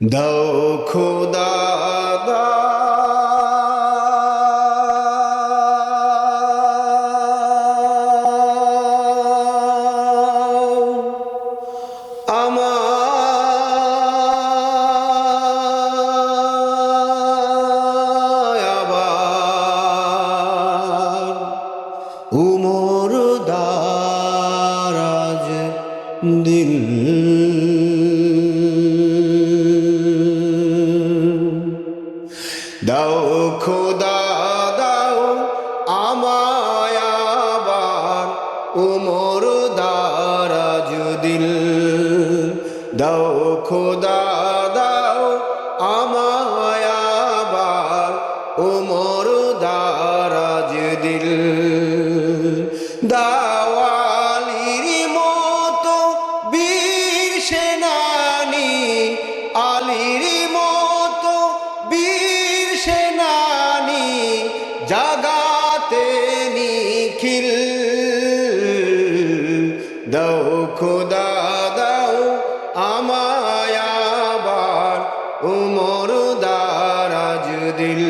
দাও খোদা উমর দারাজ দিল। দাও খোদা, দাও আমায় আবার উমর দারাজ দিল। দাও খোদা, দাও আমায় আবার উমর দারাজ দিল। দাওয়ালির দিল,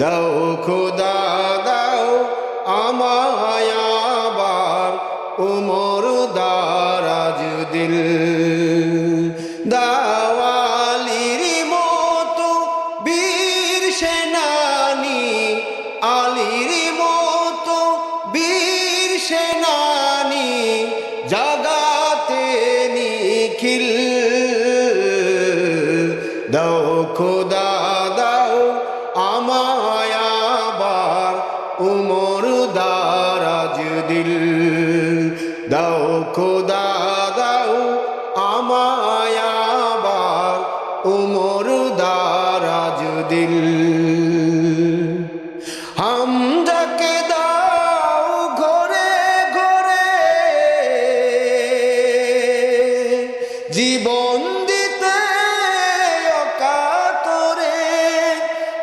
দাও খোদা, দাও আমায় আবার উমর দারাজ দিল। দাওয়ালির মতো বীর সেনানি, আলির মতো বীর সেনানি জাগাতে নিখিল। দাও খোদা আমায় আবার উমর দারাজ দিল। দাও খোদা দাও আমায়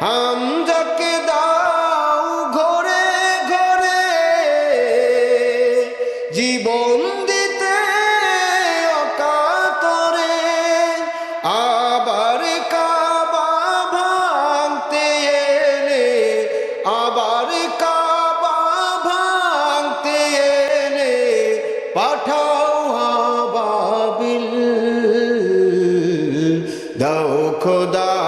হামজাকে দাও ঘরে ঘরে, জীবন দিতে অকাতরে, আবার কাবা ভাঙতে এলে আবার কাবা ভাঙতে এলে পাঠাও দাও খোদা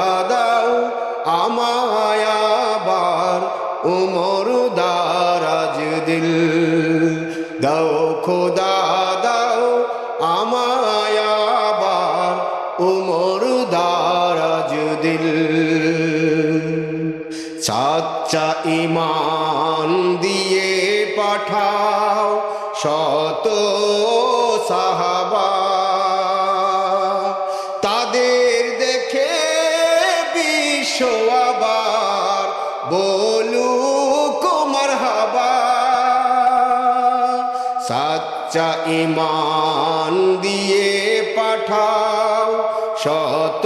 উমর দারাজ দিল। দাও খোদা দাও আমায়াবার উমর দারাজ দিল। সাচ্চা ইমান দিয়ে সাচ্চা ইমান দিয়ে পাঠাও শত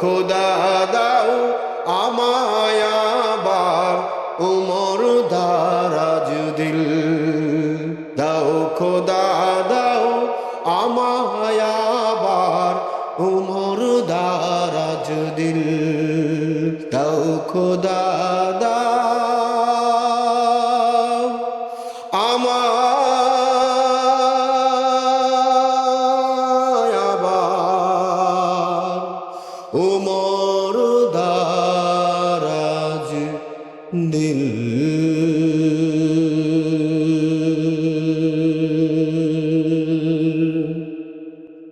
খোদা দাও আমায়াবার উমর দারাজ দিল। দাও খোদা দাও আমায়াবার উমর দারাজ দিল। দাও খোদা উমর দারাজ দিল